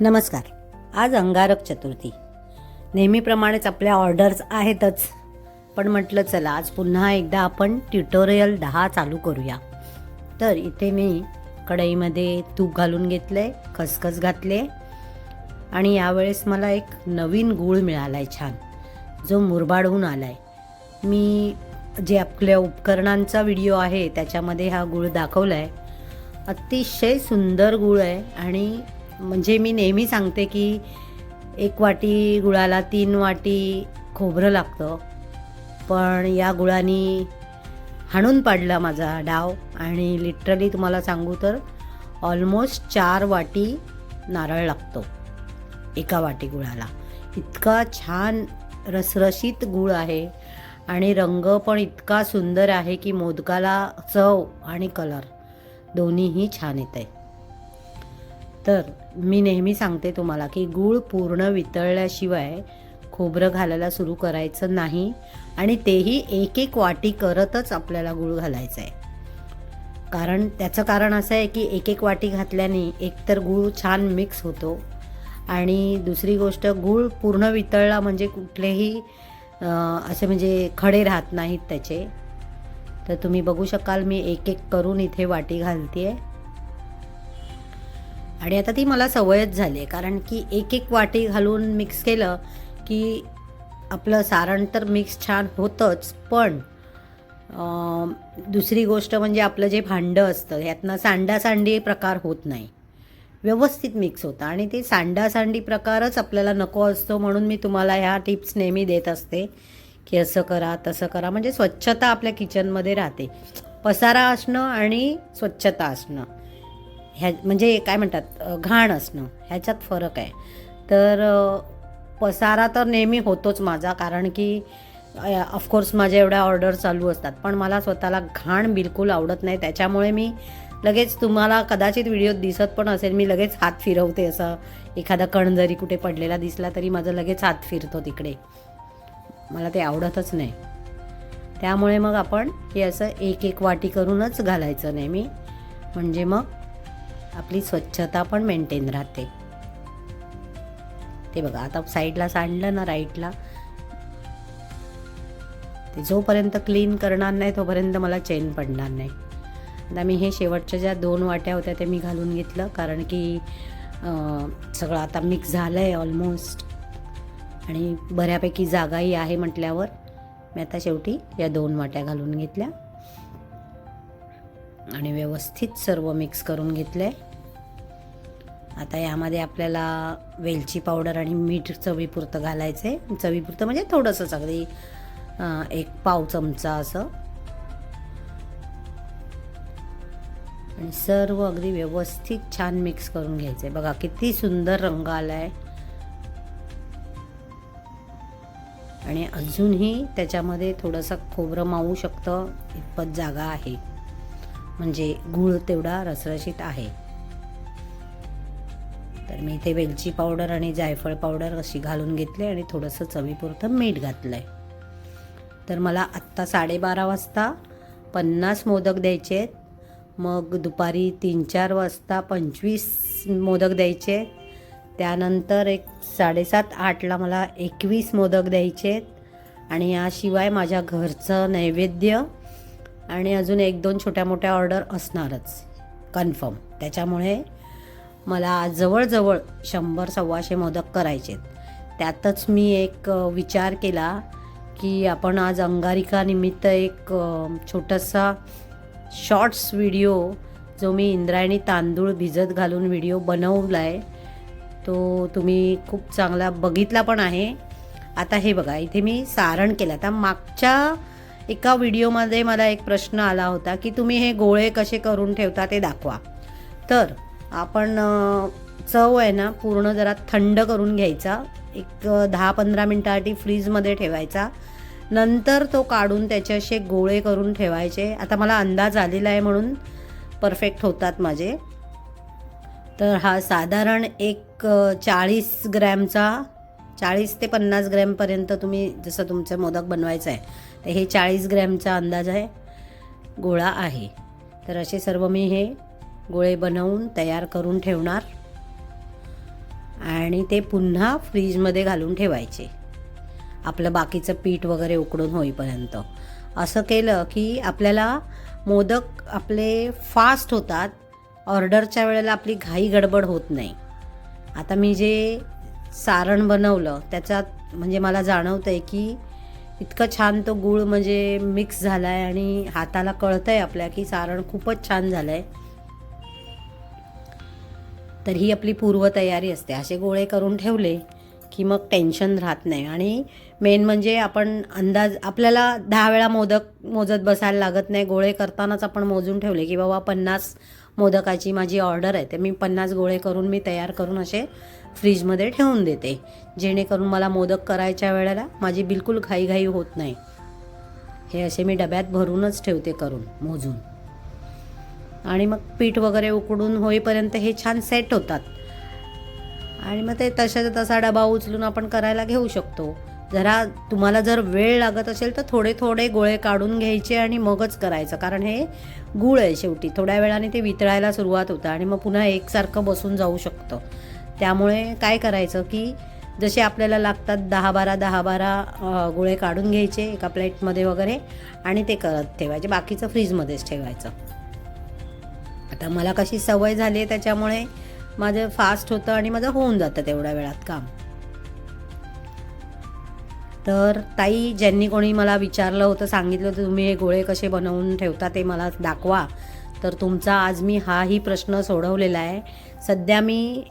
नमस्कार. आज अंगारक चतुर्थी. नेहमीप्रमाणेच आपल्या ऑर्डर्स आहेतच. पण म्हटलं चला आज पुन्हा एकदा आपण ट्युटोरियल दहा चालू करूया. तर इथे मी कढईमध्ये तूप घालून घेतलं आहे खसखस घातले आणि यावेळेस मला एक नवीन गूळ मिळाला आहे छान. जो मुरबाडहून आला आहे मी जे आपल्या उपकरणांचा व्हिडिओ आहे त्याच्यामध्ये हा गूळ दाखवला आहे अतिशय सुंदर गूळ आहे आणि म्हणजे मी नेहमी सांगते की एक वाटी गुळाला तीन वाटी खोबरं लागतं. पण या गुळानी हाणून पाडला माझा डाव आणि लिटरली तुम्हाला सांगू तर ऑलमोस्ट चार वाटी नारळ लागतो. एका वाटी गुळाला. इतका छान रसरशीत गुळ आहे आणि रंग पण इतका सुंदर आहे की मोदकाला चव आणि कलर दोन्हीही छान येत आहे तर मी नेहमी सांगते तुम्हाला की गूळ पूर्ण वितळल्याशिवाय खोबरं घालायला सुरू करायचं नाही आणि तेही एक एक वाटी करतच आपल्याला गूळ घालायचं आहे कारण त्याचं कारण असं आहे की एक एक वाटी घातल्याने एकतर गूळ छान मिक्स होतो आणि दुसरी गोष्ट गूळ पूर्ण वितळला म्हणजे कुठलेही असे म्हणजे खडे राहत नाहीत त्याचे. तर तुम्ही बघू शकाल मी एक एक करून इथे वाटी घालते आहे आणि आता ती मला सवयच झाली आहे. कारण की एक एक वाटी घालून मिक्स केलं की आपलं सारण तर मिक्स छान होतंच पण दुसरी गोष्ट म्हणजे आपलं जे भांडं असतं ह्यातनं सांडासांडी प्रकार होत नाही. व्यवस्थित मिक्स होतं. आणि ते सांडासांडी प्रकारच आपल्याला नको असतो म्हणून मी तुम्हाला ह्या टिप्स नेहमी देत असते की असं करा तसं करा. म्हणजे स्वच्छता आपल्या किचनमध्ये राहते. पसारा असणं आणि स्वच्छता असणं. ह्या म्हणजे काय म्हणतात घाण असणं ह्याच्यात फरक आहे. तर पसारा तर नेहमी होतोच माझा कारण की ऑफकोर्स माझ्या एवढ्या ऑर्डर चालू असतात पण मला स्वतःला घाण बिलकुल आवडत नाही. त्याच्यामुळे मी लगेच तुम्हाला कदाचित व्हिडिओ दिसत पण असेल मी लगेच हात फिरवते असं. एखादा कण जरी कुठे पडलेला दिसला तरी माझं लगेच हात फिरतो तिकडे. मला ते आवडतच नाही. त्यामुळे मग आपण हे असं एक एक वाटी करूनच घालायचं नेहमी. म्हणजे मग आपली स्वच्छता पण मेंटेन राहते. ते बघा आता साईडला सांडलं ना राईटला ते जोपर्यंत क्लीन करणार नाही तोपर्यंत मला चेन पडणार नाही. आता मी हे शेवटच्या ज्या दोन वाट्या होत्या ते मी घालून घेतलं. कारण की सगळं आता मिक्स झालं आहे ऑलमोस्ट आणि बऱ्यापैकी जागाही आहे म्हटल्यावर मी आता शेवटी या दोन वाट्या घालून घेतल्या. आणि व्यवस्थित सर्व मिक्स करून घेतलं आहे आता यामध्ये आपल्याला वेलची पावडर आणि मीठ चवीपुरतं घालायचं आहे चवीपुरतं म्हणजे थोडंसंच अगदी एक पाव चमचा असं. आणि सर्व अगदी व्यवस्थित छान मिक्स करून घ्यायचं आहे बघा किती सुंदर रंग आला आहे आणि अजूनही त्याच्यामध्ये थोडंसं खोबरं मावू शकतं इतपत जागा आहे. म्हणजे गूळ तेवढा रसरशीत आहे. तर मी इथे वेलची पावडर आणि जायफळ पावडर अशी घालून घेतली आणि थोडंसं चवीपुरतं मीठ घातलं आहे तर मला आत्ता साडेबारा वाजता पन्नास मोदक द्यायचे आहेत. मग दुपारी तीन चार वाजता पंचवीस मोदक द्यायचे आहेत. त्यानंतर एक साडेसात आठला मला एकवीस मोदक द्यायचे आहेत. आणि याशिवाय माझ्या घरचं नैवेद्य आणि अजून एक दोन छोट्या मोठ्या ऑर्डर असणारच. कन्फर्म. त्याच्यामुळे मला आज जवळजवळ शंभर सव्वाशे मोदक करायचे आहेत. त्यातच मी एक विचार केला की आपण आज अंगारिका निमित्त एक छोटासा शॉर्ट्स व्हिडिओ जो मी इंद्रायणी तांदूळ भिजत घालून व्हिडिओ बनवला आहे तो तुम्ही खूप चांगला बघितला पण आहे. आता हे बघा इथे मी सारण केलं. आता मागच्या एका व्हिडिओमध्ये मला एक प्रश्न आला होता की तुम्ही हे गोळे कसे करून ठेवता ते दाखवा. तर आपण चव आहे ना पूर्ण जरा थंड करून घ्यायचा. एक दहा पंधरा मिनटासाठी फ्रीजमध्ये ठेवायचा. नंतर तो काढून त्याचे असे गोळे करून ठेवायचे. आता मला अंदाज आलेला आहे म्हणून परफेक्ट होतात माझे. तर हा साधारण एक चाळीस ग्रॅमचा चाळीस ते पन्नास ग्रॅमपर्यंत तुम्ही जसं तुमचं मोदक बनवायचं आहे तर हे चाळीस ग्रॅमचा अंदाज आहे गोळा आहे. तर असे सर्व मी हे गोळे बनवून तयार करून ठेवणार आणि ते पुन्हा फ्रीजमध्ये घालून ठेवायचे. आपलं बाकीचं पीठ वगैरे उकडून होईपर्यंत. असं केलं की आपल्याला मोदक आपले फास्ट होतात. ऑर्डरच्या वेळेला आपली घाई गडबड होत नाही. आता मी जे सारण बनवलं त्याच्यात म्हणजे मला जाणवतं आहे की इतकं छान तो गूळ म्हणजे मिक्स झाला आहे आणि हाताला कळतं आहे आपल्या की सारण खूपच छान झालं आहे तर ही आपली पूर्वतयारी असते. असे गोळे करून ठेवले की मग टेन्शन राहत नाही. आणि मेन म्हणजे आपण अंदाज आपल्याला दहा वेळा मोदक मोजत बसायला लागत नाही. गोळे करतानाच आपण मोजून ठेवले की बाबा पन्नास मोदकाची माझी ऑर्डर आहे. ते मी पन्नास गोळे करून मी तयार करून असे फ्रीजमध्ये ठेवून देते. जेणेकरून मला मोदक करायच्या वेळेला माझी बिलकुल घाईघाई होत नाही. हे असे मी डब्यात भरूनच ठेवते करून मोजून. आणि मग पीठ वगैरे उकडून होईपर्यंत हे छान सेट होतात. आणि मग ते तशाचा तसा डबा उचलून आपण करायला घेऊ शकतो. जरा तुम्हाला जर वेळ लागत असेल तर थोडे थोडे गोळे काढून घ्यायचे आणि मगच करायचं. कारण हे गूळ आहे शेवटी. थोड्या वेळाने ते वितळायला सुरुवात होतं आणि मग पुन्हा एकसारखं बसून जाऊ शकतं. त्यामुळे काय करायचं की जसे आपल्याला लागतात दहा बारा दहा बारा गोळे काढून घ्यायचे एका प्लेटमध्ये वगैरे आणि ते करत ठेवायचे. बाकीचं फ्रीजमध्येच ठेवायचं. आता मला कशी सवय झाली आहे त्याच्यामुळे माझं फास्ट होतं आणि माझं होऊन जातं तेवढ्या वेळात काम. तर ताई ज्यांनी कोणी मला विचारलं होतं सांगितलं होतं तुम्ही हे गोळे कसे बनवून ठेवता ते मला दाखवा. तर तुमचा आज मी हाही प्रश्न सोडवलेला आहे. सध्या मी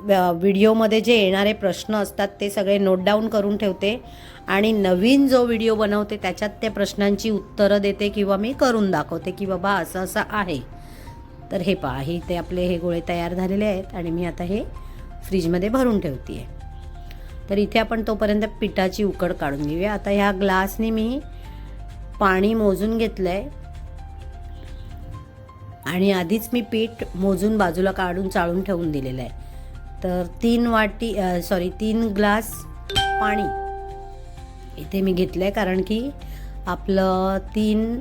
व्हिडिओमध्ये जे येणारे प्रश्न असतात ते सगळे नोट डाऊन करून ठेवते आणि नवीन जो व्हिडिओ बनवते त्याच्यात त्या प्रश्नांची उत्तरं देते किंवा मी करून दाखवते की बाबा असं असं आहे. तर हे पहा हे ते आपले हे गोळे तयार झालेले आहेत आणि मी आता हे फ्रीजमध्ये भरून ठेवते आहे तर इथे आपण तोपर्यंत पिठाची उकड काढून घेऊया. आता ह्या ग्लासने मी पाणी मोजून घेतलं आहे आणि आधीच मी पीठ मोजून बाजूला काढून चाळून ठेवून दिलेलं आहे. तर तीन वाटी सॉरी तीन ग्लास पाणी इथे मी घेतलं आहे कारण की आपलं तीन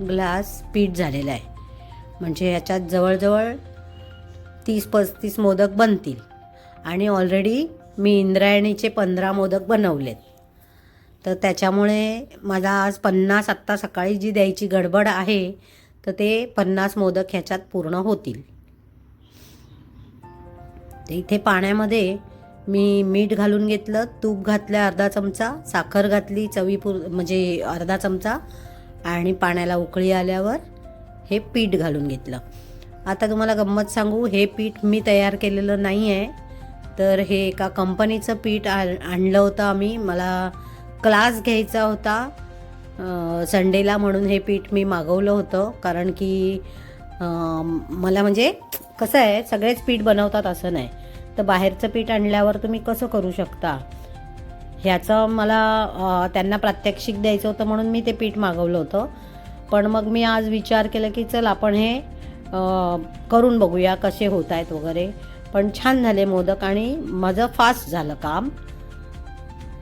ग्लास पीठ झालेलं आहे. म्हणजे ह्याच्यात जवळजवळ तीस पस्तीस मोदक बनतील. आणि ऑलरेडी मी इंद्रायणीचे पंधरा मोदक बनवलेत. तर त्याच्यामुळे माझा आज पन्नास आत्ता सकाळी जी द्यायची गडबड आहे तर ते पन्नास मोदक ह्याच्यात पूर्ण होतील. तर इथे पाण्यामध्ये मी मीठ घालून घेतलं तूप घातलं अर्धा चमचा साखर घातली चवीपूर म्हणजे अर्धा चमचा आणि पाण्याला उकळी आल्यावर हे पीठ घालून घेतलं. आता तुम्हाला गंमत सांगू हे पीठ मी तयार केलेलं नाही आहे तर हे एका कंपनीचं पीठ आणलं होतं आम्ही. मला क्लास घ्यायचा होता. संडेला म्हणून हे पीठ मी मागवलं होतं. कारण की मला म्हणजे कसं आहे सगळेच पीठ बनवतात असं नाही. तर बाहेरचं पीठ आणल्यावर तुम्ही कसं करू शकता? ह्याचं मला त्यांना प्रात्यक्षिक द्यायचं होतं म्हणून मी ते पीठ मागवलं होतं. पण मग मी आज विचार केला की चल आपण हे करून बघूया कसे होत आहेत वगैरे. पण छान झाले मोदक आणि माझं फास्ट झालं काम.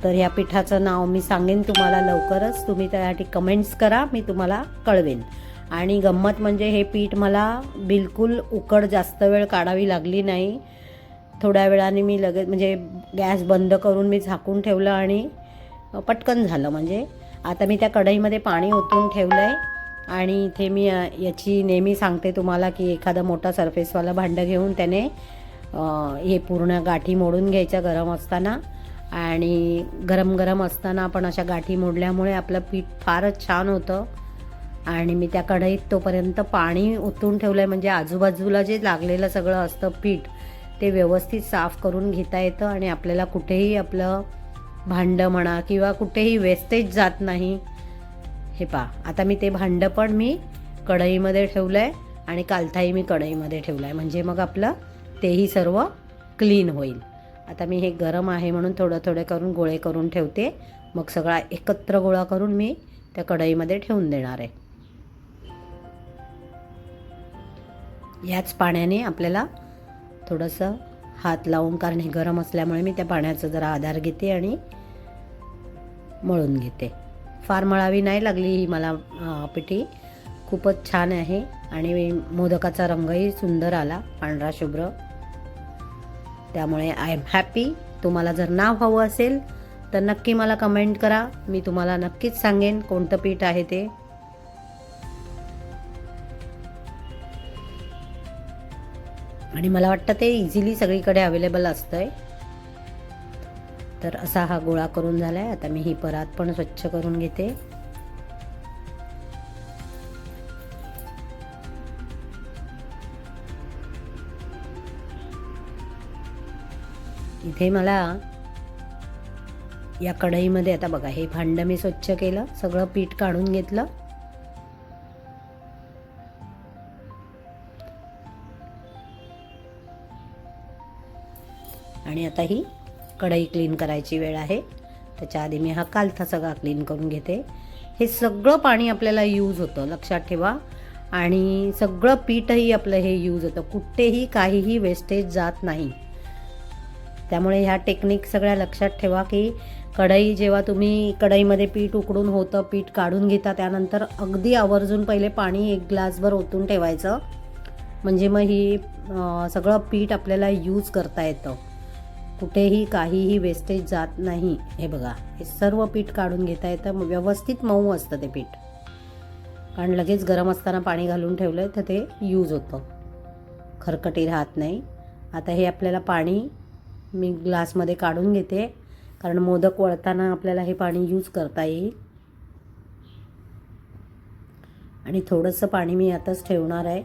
तर ह्या पिठाचं नाव मी सांगेन तुम्हाला लवकरच. तुम्ही त्यासाठी कमेंट्स करा मी तुम्हाला कळवेन. आणि गंमत म्हणजे हे पीठ मला बिलकुल उकड जास्त वेळ काढावी लागली नाही. थोड्या वेळाने मी लगेच म्हणजे गॅस बंद करून मी झाकून ठेवलं आणि पटकन झालं. म्हणजे आता मी त्या कढईमध्ये पाणी ओतून ठेवलं आहे आणि इथे मी याची नेहमी सांगते तुम्हाला की एखादं मोठा सरफेसवालं भांडं घेऊन त्याने हे पूर्ण गाठी मोडून घ्यायच्या गरम असताना. आणि गरम गरम असताना आपण अशा गाठी मोडल्यामुळे आपलं पीठ फारच छान होतं. आणि मी त्या कढईत तोपर्यंत पाणी ओतून ठेवलं आहे म्हणजे आजूबाजूला जे लागलेलं सगळं असतं पीठ ते व्यवस्थित साफ करून घेता येतं. आणि आपल्याला कुठेही आपलं भांडं म्हणा किंवा कुठेही वेस्टेज जात नाही. हे पहा आता मी ते भांडं पण मी कढईमध्ये ठेवलं आहे आणि कालथाही मी कढईमध्ये ठेवलं आहे म्हणजे मग आपलं तेही सर्व क्लीन होईल. आता मी हे गरम आहे म्हणून थोडं थोडं करून गोळे करून ठेवते. मग सगळा एकत्र गोळा करून मी त्या कढईमध्ये ठेवून देणार आहे. याच पाण्याने आपल्याला थोडंसं हात लावून कारण हे गरम असल्यामुळे मी त्या पाण्याचा जरा आधार घेते आणि मळून घेते. फार मळावी नाही लागली ही मला पिठी. खूपच छान आहे आणि मोदकाचा रंगही सुंदर आला पांढरा शुभ्र. त्यामुळे आय एम हॅपी तुम्हाला जर नाव हवं असेल तर नक्की मला कमेंट करा. मी तुम्हाला नक्कीच सांगेन कोणतं पीठ आहे ते. आणि मला वाटतं ते इझिली सगळीकडे अवेलेबल असतंय. तर असा हा गोळा करून झाला आहे आता मी ही परात पण स्वच्छ करून घेते. इथे मला या कढईमध्ये आता बघा हे भांड मी स्वच्छ केलं सगळं पीठ काढून घेतलं. आणि आता ही कढई क्लीन करायची वेळ आहे. त्याच्या आधी मी हा कालथा सगळा क्लीन करून घेते. हे सगळं पाणी आपल्याला यूज होतं लक्षात ठेवा. आणि सगळं पीठही आपलं हे यूज होतं. कुठेही काहीही वेस्टेज जात नाही. त्यामुळे ह्या टेक्निक सगळ्या लक्षात ठेवा की कढई जेव्हा तुम्ही कढईमध्ये पीठ उकडून होतं पीठ काढून घेता त्यानंतर अगदी आवर्जून पहिले पाणी एक ग्लासभर ओतून ठेवायचं. म्हणजे मग ही सगळं पीठ आपल्याला यूज करता येतं. कुठेही काहीही वेस्टेज जात नाही. हे बघा हे सर्व पीठ काढून घेता येतं. व्यवस्थित मऊ असतं ते पीठ. कारण लगेच गरम असताना पाणी घालून ठेवलं तर ते यूज होतं. खरकटी राहत नाही. आता हे आपल्याला पाणी मी ग्लासमध्ये काढून घेते. कारण मोदक वळताना आपल्याला हे पाणी यूज करता येईल. आणि थोडंसं पाणी मी आताच ठेवणार आहे.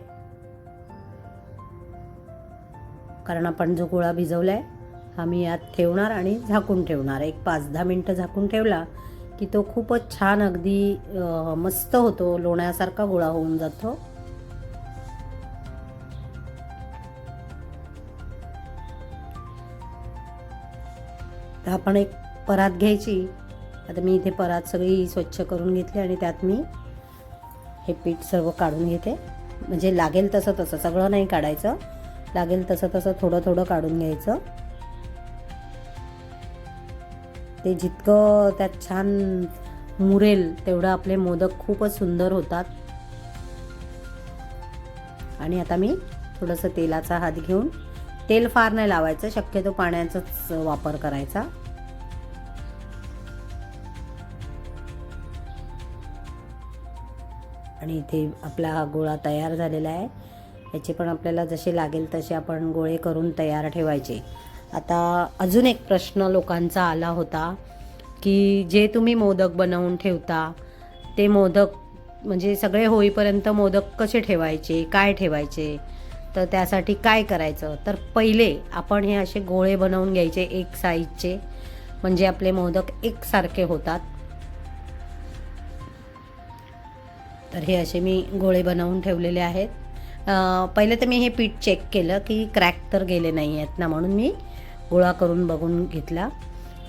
कारण आपण जो गोळा भिजवला आहे हा मी यात ठेवणार आणि झाकून ठेवणार. एक पाच दहा मिनटं झाकून ठेवला की तो खूपच छान अगदी मस्त होतो. लोण्यासारखा गोळा होऊन जातो. तर आपण एक परात घ्यायची. आता मी इथे परात सगळी स्वच्छ करून घेतली आणि त्यात मी हे पीठ सर्व काढून घेते. म्हणजे लागेल तसं तसं. सगळं नाही काढायचं. लागेल तसं तसं थोडं थोडं काढून घ्यायचं. ते जितकं त्यात छान मुरेल तेवढं आपले मोदक खूपच सुंदर होतात. आणि आता मी थोडंसं तेलाचा हात घेऊन तेल फार नाही लावायचं शक्यतो पाण्याचाच वापर करायचा. आणि इथे आपला हा गोळा तयार झालेला आहे. याचे पण आपल्याला जसे लागेल तसे आपण गोळे करून तयार ठेवायचे. आता अजून एक प्रश्न लोकांचा आला होता की जे तुम्ही मोदक बनवून ठेवता ते मोदक म्हणजे सगळे होईपर्यंत मोदक कसे ठेवायचे काय ठेवायचे तर त्यासाठी काय करायचं? तर पहिले आपण हे असे गोळे बनवून घ्यायचे एक साईजचे म्हणजे आपले मोदक एकसारखे होतात. तर हे असे मी गोळे बनवून ठेवलेले आहेत. पहिले तर मी हे पीठ चेक केलं की क्रॅक तर गेले नाही आहेत ना म्हणून मी गोळा करून बघून घेतला.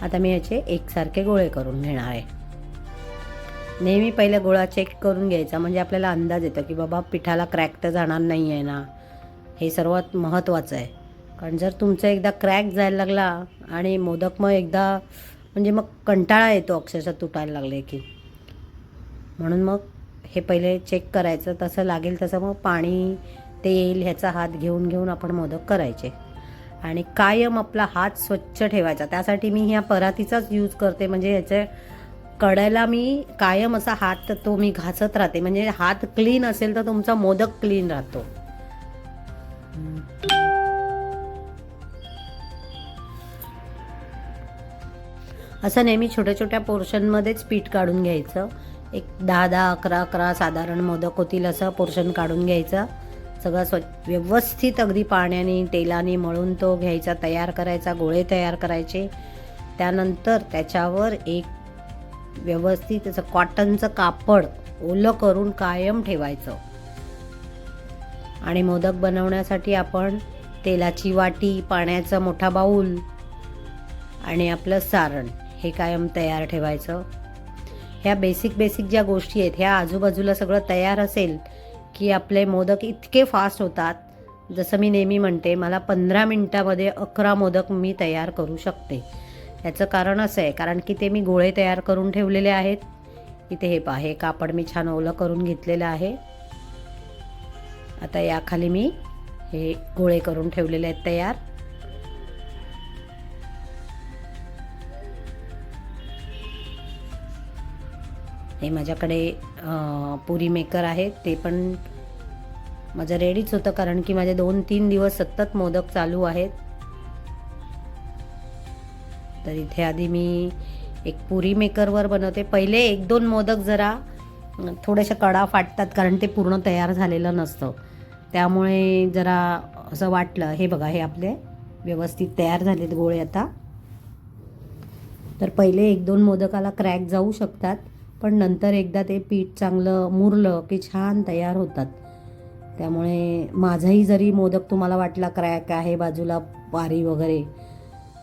आता मी याचे एकसारखे गोळे करून घेणार आहे. नेहमी पहिले गोळा चेक करून घ्यायचा. म्हणजे आपल्याला अंदाज येतो की बाबा पिठाला क्रॅक तर जाणार नाही आहे ना. हे सर्वात महत्त्वाचं आहे. कारण जर तुमचं एकदा क्रॅक जायला लागला आणि मोदक मग एकदा म्हणजे मग कंटाळा येतो अक्षरशः तुटायला लागले की. म्हणून मग हे पहिले चेक करायचं. तसं लागेल तसं मग पाणी तेल ह्याचा हात घेऊन घेऊन आपण मोदक करायचे. आणि कायम आपला हात स्वच्छ ठेवायचा. त्यासाठी मी ह्या परातीचाच यूज करते. म्हणजे याचे कड्याला मी कायम असा हात तो मी घासत राहते. म्हणजे हात क्लीन असेल तर तुमचा मोदक क्लीन राहतो. असं नेहमी छोट्या छोट्या पोर्शनमध्येच पीठ काढून घ्यायचं. एक दहा दहा अकरा अकरा साधारण मोदक होतील असं पोर्शन काढून घ्यायचं. सगळं स्व व्यवस्थित अगदी पाण्याने तेलाने मळून तो घ्यायचा तयार करायचा गोळे तयार करायचे. त्यानंतर त्याच्यावर एक व्यवस्थित त्याचं कॉटनचं कापड ओलं करून कायम ठेवायचं. आणि मोदक बनवण्यासाठी आपण तेलाची वाटी पाण्याचा मोठा बाऊल आणि आपलं सारण हे कायम तयार ठेवायचं. ह्या बेसिक बेसिक ज्या गोष्टी आहेत ह्या आजूबाजूला सगळं तयार असेल की आपले मोदक इतके फास्ट होतात. जसं मी नेहमी म्हणते मला पंधरा मिनटामध्ये अकरा मोदक मी तयार करू शकते. याचं कारण असं आहे कारण की ते मी गोळे तयार करून ठेवलेले आहेत. इथे हे पहा हे कापड मी छान ओलं करून घेतलेलं आहे. आता याखाली मी हे गोळे करून ठेवलेले आहेत तयार. हे माझ्याकडे पुरी मेकर आहे ते पण माझं रेडीच होतं कारण की माझे दोन तीन दिवस सतत मोदक चालू आहेत. तर इथे आधी मी एक पुरी मेकरवर बनवते. पहिले एक दोन मोदक जरा थोड्याशा कडा फाटतात कारण ते पूर्ण तयार झालेलं नसतं. त्यामुळे जरा असं वाटलं हे बघा हे आपले व्यवस्थित तयार झालेत गोळे आता. तर पहिले एक दोन मोदकाला क्रॅक जाऊ शकतात. पण नंतर एकदा ते पीठ चांगलं मुरलं की छान तयार होतात. त्यामुळे माझाही जरी मोदक तुम्हाला वाटला क्रॅक आहे बाजूला वारी वगैरे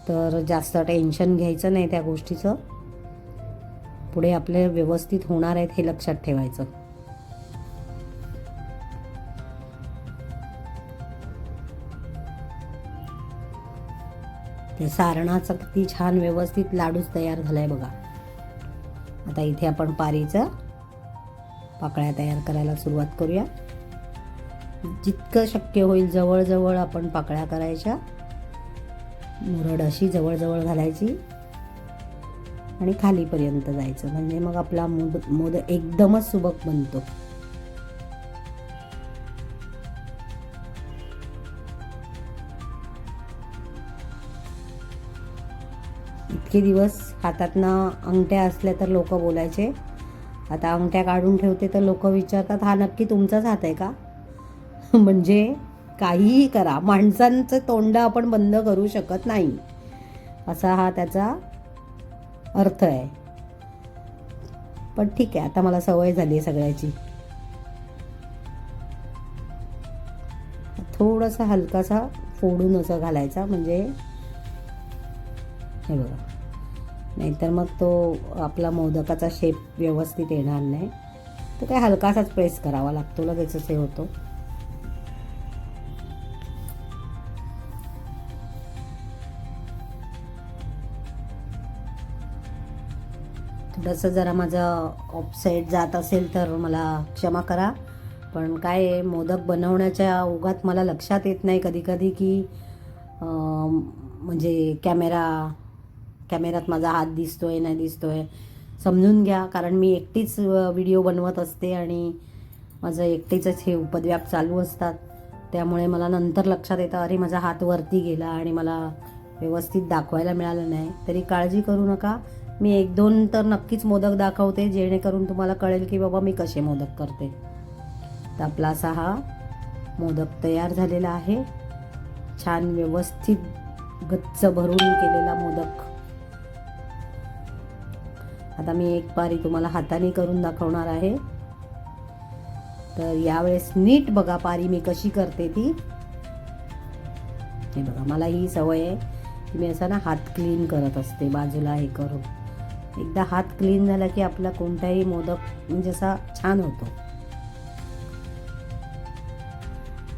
तर जास्त टेन्शन घ्यायचं नाही त्या गोष्टीचं. पुढे आपले व्यवस्थित होणार आहेत हे लक्षात ठेवायचं. ते सारणाचा किती छान व्यवस्थित लाडूच तयार झालाय बघा. आता इथे आपण पारीचं पाकळ्या तयार करायला सुरुवात करूया. जितकं शक्य होईल जवळजवळ आपण पाकळ्या करायच्या. मुरड अशी जवळजवळ घालायची. आणि खालीपर्यंत जायचं. म्हणजे मग आपला मोद मोद एकदमच सुबक बनतो. इतके दिवस हातातनं अंगठ्या असल्या तर लोक बोलायचे. आता अंगठ्या काढून ठेवते तर लोक विचारतात हा नक्की तुमचाच हात आहे का? म्हणजे काहीही करा. माणसांचं तोंड आपण बंद करू शकत नाही. असा हा त्याचा अर्थ आहे. पण ठीक आहे आता मला सवय झाली आहे सगळ्याची. थोडासा हलकासा फोडून असं घालायचा. म्हणजे हे बघा. नाहीतर मग तो आपला मोदकाचा शेप व्यवस्थित येणार नाही. तर काय हलकासाच प्रेस करावा लागतो लगेचच हे होतो. थोडंसं जरा माझं ऑफसाईड जात असेल तर मला क्षमा करा. पण काय आहे, मोदक बनवण्याच्या ओघात मला लक्षात येत नाही कधी कधी की म्हणजे कॅमेरा कॅमेऱ्यात माझा हात दिसतो आहे नाही दिसतो आहे समजून घ्या कारण मी एकटीच व्हिडिओ बनवत असते आणि माझं एकटीचंच हे उपद्व्याप चालू असतात. त्यामुळे मला नंतर लक्षात येतं अरे माझा हात वरती गेला आणि मला व्यवस्थित दाखवायला मिळालं नाही. तरी काळजी करू नका. मी एक दोन तर नक्कीच मोदक दाखवते जेणेकरून तुम्हाला कळेल की बाबा मी कसे मोदक करते. तर आपला असा हा मोदक तयार झालेला आहे. छान व्यवस्थित गच्च भरून केलेला मोदक. आता मी एक पारी तुम्हाला हाताने करून दाखवणार आहे. तर यावेळेस नीट बघा पारी मी कशी करते ती. हे बघा मला ही सवय आहे की मी असा ना हात क्लीन करत असते बाजूला हे करून. एकदा हात क्लीन झाला की आपला कोणताही मोदक म्हणजे असा छान होतो.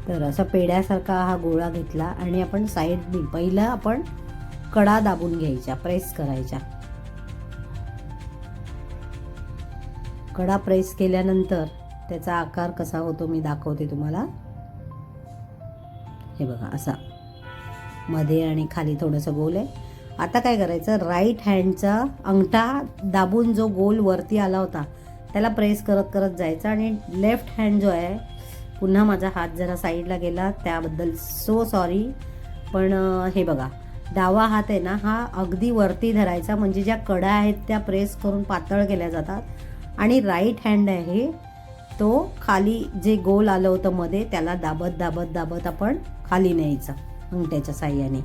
तर असा पेड्यासारखा हा गोळा घेतला आणि आपण साईडनी पहिला आपण कडा दाबून घ्यायच्या प्रेस करायच्या कडा प्रेस केल्यानंतर त्याचा आकार कसा होतो मी दाखवते तुम्हाला. हे बघा असा. मध्ये आणि खाली थोडंसं गोल आहे. आता काय करायचं? राईट हँडचा अंगठा दाबून जो गोल वरती आला होता त्याला प्रेस करत करत जायचा आणि लेफ्ट हँड जो आहे पुन्हा माझा हात जरा साईडला गेला त्याबद्दल सो सॉरी पण हे बघा डावा हात आहे ना हा अगदी वरती धरायचा म्हणजे ज्या कडा आहेत त्या प्रेस करून पातळ केल्या जातात. आणि राईट हँड आहे तो खाली जे गोल आलं होतं मध्ये त्याला दाबत दाबत दाबत आपण खाली न्यायचं अंगठ्याच्या साह्याने.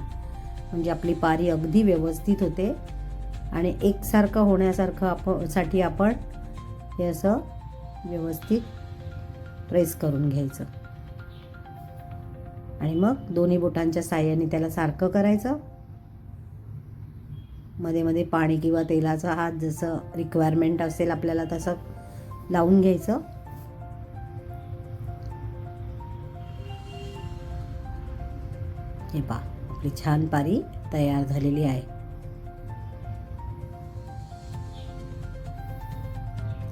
म्हणजे आपली पारी अगदी व्यवस्थित होते. आणि एकसारखं होण्यासारखं आपण साठी आपण हे असं व्यवस्थित प्रेस करून घ्यायचं. आणि मग दोन्ही बोटांच्या साह्याने त्याला सारखं करायचं. मध्ये मध्ये पाणी किंवा तेलाचा हात जसं रिक्वायरमेंट असेल आपल्याला तसं लावून घ्यायचं. हे पहा आपली छान पारी तयार झालेली आहे.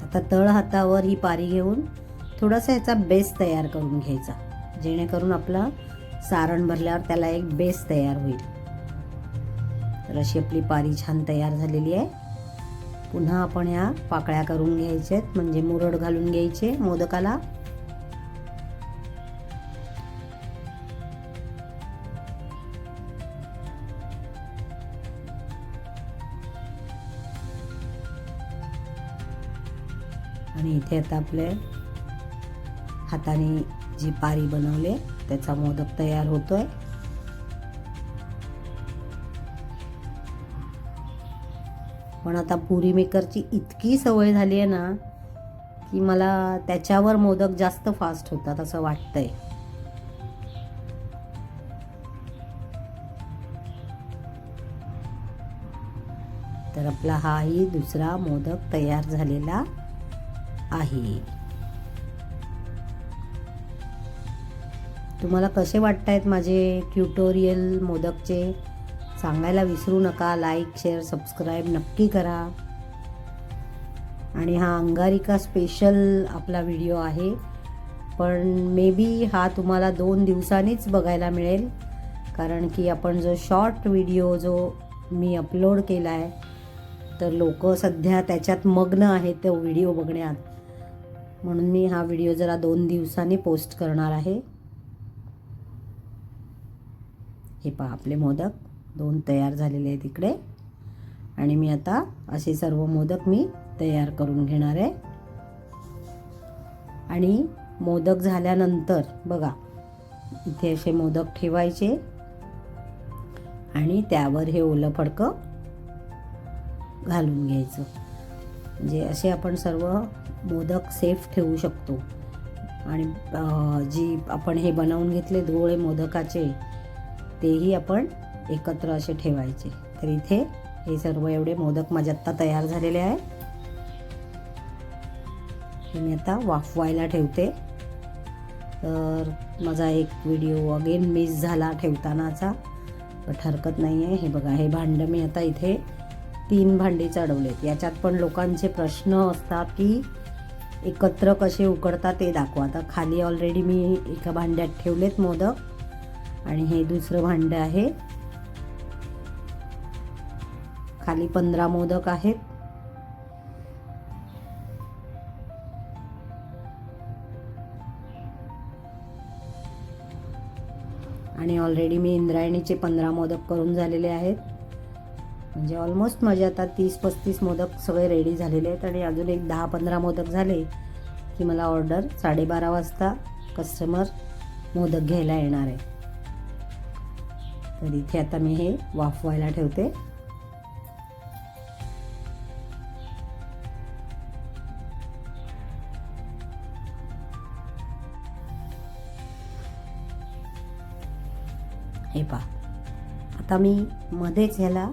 आता तळ हातावर ही पारी घेऊन थोडासा याचा बेस तयार करून घ्यायचा जेणेकरून आपलं सारण भरल्यावर त्याला एक बेस तयार होईल. तर अशी आपली पारी छान तयार झालेली आहे. पुन्हा आपण या पाकळ्या करून घ्यायच्या आहेत म्हणजे मुरड घालून घ्यायचे मोदकाला. आणि इथे आता आपले हाताने जी पारी बनवले त्याचा मोदक तयार होतोय. पण आता पुरी मेकरची इतकी सवय झाली आहे ना की मला त्याच्यावर मोदक जास्त फास्ट होतात असं वाटतंय. तर आपला हाही दुसरा मोदक तयार झालेला आहे. तुम्हाला कसे वाटत आहेत माझे ट्युटोरियल मोदकचे? सांगायला विसरू नका. लाईक शेअर सबस्क्राईब नक्की करा. आणि हा अंगारिका स्पेशल आपला व्हिडिओ आहे. पण मे बी हा तुम्हाला दोन दिवसांनीच बघायला मिळेल. कारण की आपण जो शॉर्ट व्हिडिओ जो मी अपलोड केला आहे तर लोक सध्या त्याच्यात मग्न आहेत तो व्हिडिओ बघण्यात. म्हणून मी हा व्हिडिओ जरा दोन दिवसांनी पोस्ट करणार आहे. हे पहा आपले मोदक. दोन तयार झालेले आहेत इकडे. आणि मी आता असे सर्व मोदक मी तयार करून घेणार आहे. आणि मोदक झाल्यानंतर बघा इथे असे मोदक ठेवायचे. आणि त्यावर हे ओलं फडकं घालून घ्यायचं. म्हणजे असे आपण सर्व मोदक सेफ ठेवू शकतो. आणि जी आपण हे बनवून घेतले डोळे मोदकाचे तेही आपण एकत्र असे ठेवायचे. तर इथे हे सर्व एवढे मोदक माझे आत्ता तयार झालेले आहे हे मी आता वाफवायला ठेवते. तर माझा एक व्हिडिओ अगेन मिस झाला ठेवतानाचा. बट हरकत नाही आहे हे बघा हे भांडं मी आता इथे तीन भांडी चढवलेत. याच्यात पण लोकांचे प्रश्न असतात की एकत्र कसे उकडतात ते दाखवा. आता खाली ऑलरेडी मी एका भांड्यात ठेवलेत मोदक. आणि हे दुसरं भांडं आहे. खाली पंधरा मोदक आहेत. आणि ऑलरेडी मी इंद्रायणीचे पंधरा मोदक करून झालेले आहेत. म्हणजे ऑलमोस्ट माझे आता तीस पस्तीस मोदक सगळे रेडी झालेले आहेत आणि अजून एक दहा पंधरा मोदक झाले की मला ऑर्डर साडेबारा वाजता कस्टमर मोदक घ्यायला येणार आहे. तर इथे आता मी हे वाफवायला ठेवते. आता मी मध्येच ह्याला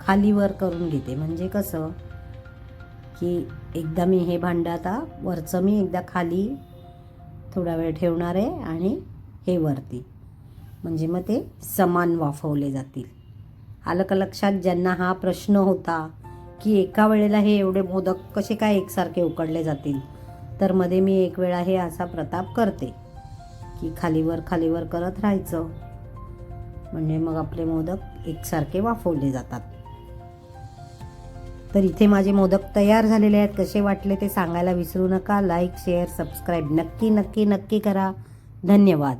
खालीवर करून घेते. म्हणजे कसं की एकदा मी हे भांडं आता वरचं मी एकदा खाली थोडा वेळ ठेवणार आहे आणि हे वरती. म्हणजे मग ते समान वाफवले जातील. आलं का लक्षात ज्यांना हा प्रश्न होता की एका वेळेला हे एवढे मोदक कसे काय एकसारखे उकडले जातील तर मध्ये मी एक वेळा हे असा प्रताप करते की खालीवर खालीवर करत राहायचं. म्हणजे मग आपले मोदक एकसारखे वाफवले जातात. तर इथे माझे मोदक तयार झालेले आहेत. कसे वाटले ते सांगायला विसरू नका. लाईक शेअर सबस्क्राईब नक्की नक्की नक्की करा. धन्यवाद.